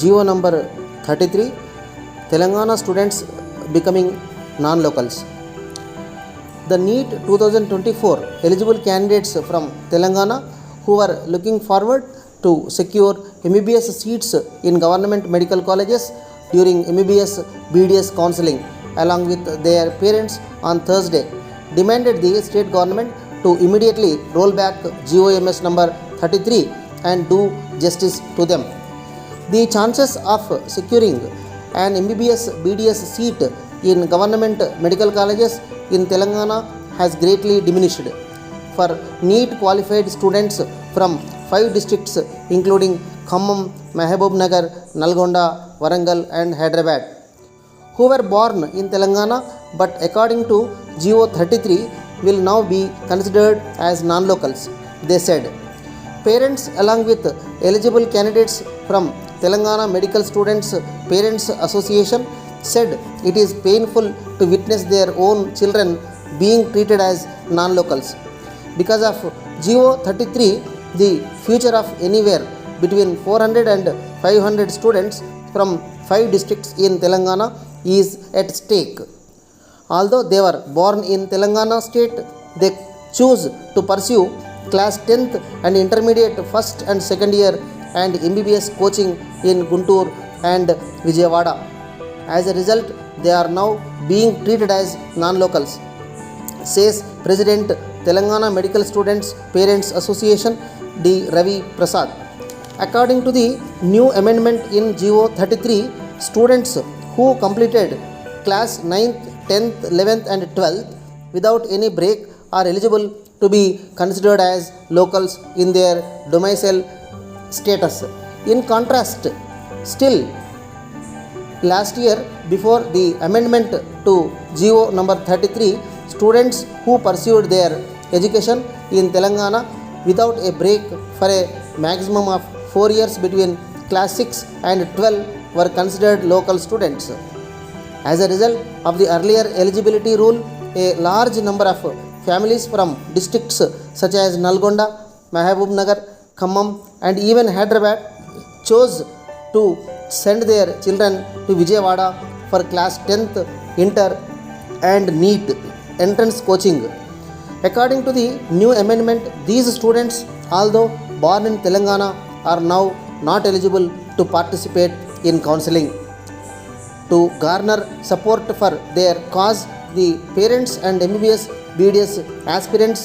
GO number 33 Telangana students becoming non locals. The NEET 2024 eligible candidates from Telangana who are looking forward to secure MBBS seats in government medical colleges during MBBS BDS counseling along with their parents on Thursday demanded the state government to immediately roll back GOMS number 33 and do justice to them. The chances of securing an MBBS BDS seat in government medical colleges in Telangana has greatly diminished. For NEET qualified students from five districts including Khammam, Mahabub Nagar, Nalgonda, Warangal and Hyderabad who were born in Telangana but according to GO 33 will now be considered as non locals, they said. Parents, along with eligible candidates from Telangana Medical Students Parents Association, said it is painful to witness their own children being treated as non locals. Because of GO 33, the future of anywhere between 400 and 500 students from five districts in Telangana is at stake. Although they were born in Telangana state, they choose to pursue class 10th and intermediate first and second year and MBBS coaching in Guntur and Vijayawada. As a result, they are now being treated as non locals, says President Telangana Medical Students Parents Association D. Ravi Prasad. According to the new amendment in GO 33, students who completed class 9th, 10th, 11th, and 12th without any break are eligible to be considered as locals in their domicile status. In contrast, still last year before the amendment to GO number 33 students who pursued their education in Telangana without a break for a maximum of 4 years between class 6 and 12 were considered local students as a result of the earlier eligibility rule a large number of families from districts such as Nalgonda Mahabubnagar, Khammam and even Hyderabad chose to send their children to Vijayawada for class 10th, inter, and NEET entrance coaching. According to the new amendment, these students, although born in Telangana, are now not eligible to participate in counseling. To garner support for their cause, the parents and MBBS BDS aspirants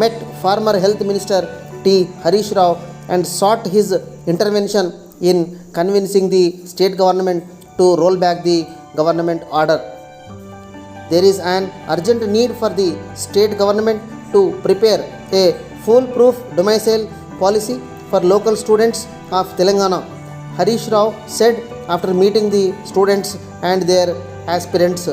met former Health Minister T. Harish Rao and sought his intervention in convincing the state government to roll back the government order. There is an urgent need for the state government to prepare a foolproof domicile policy for local students of Telangana, Harish Rao said after meeting the students and their aspirants.